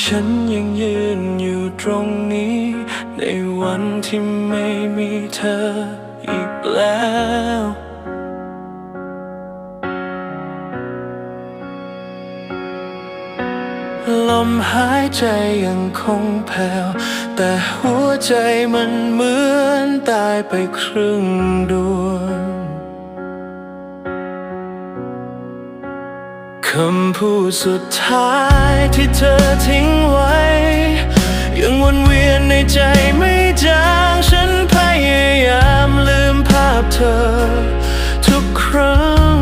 ฉันยังยืนอยู่ตรงนี้ ในวันที่ไม่มีเธออีกแล้วลมหายใจยังคงแผ่ว แต่หัวใจมันเหมือนตายไปครึ่งดวง คำพูดสุดท้ายที่เธอทิ้งไว้ ยังวนเวียนในใจไม่จางฉันพยายามลืมภาพเธอ ทุกครั้ง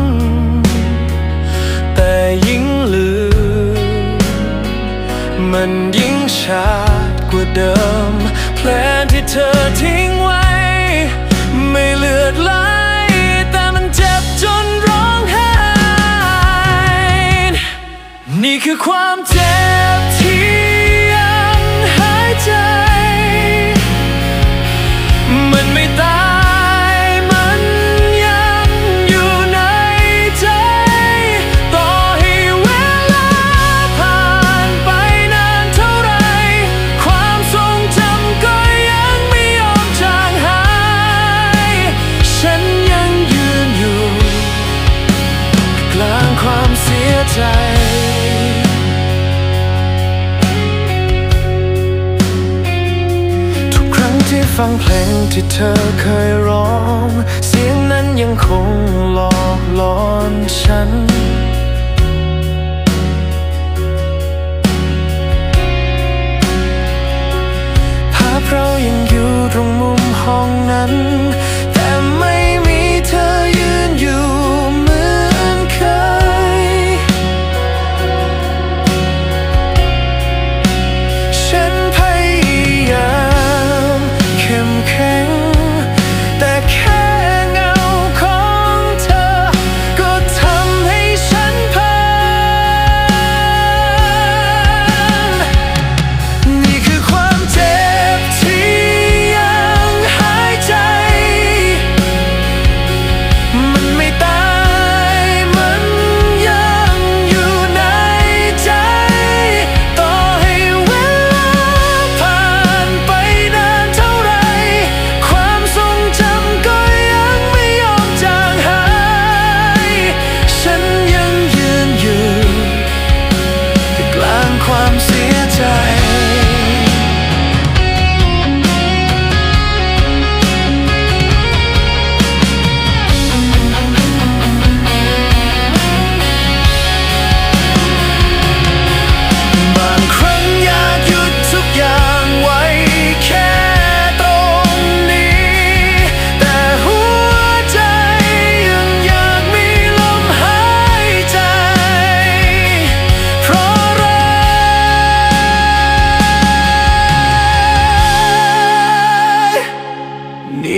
แต่ยิ่งลืม มันยิ่งชาดกว่าเดิมแผลที่เธอทิ้ง คือความเจ็บที่ยังหายใจ มันไม่ตาย มันยังอยู่ในใจ ต่อให้เวลาผ่านไปนานเท่าไร ความทรงจำก็ยังไม่ยอมจางหาย ฉันยังยืนอยู่ กลางความเสียใจ ฟังเพลงที่เธอเคยร้อง เสียงนั้นยังคงหลอกหลอนฉัน ภาพเรายังอยู่ตรง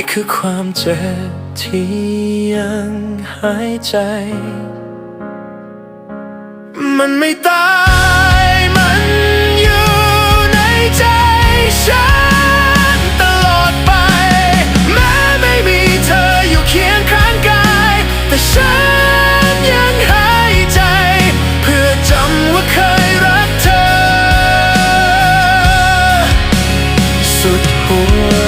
นี่คือความเจ็บที่ยังหายใจ มันไม่ตายมันอยู่ในใจฉันตลอดไป แม้ไม่มีเธออยู่เคียงข้างกาย แต่ฉันยังหายใจ เพื่อจำว่าเคยรักเธอ สุดหัว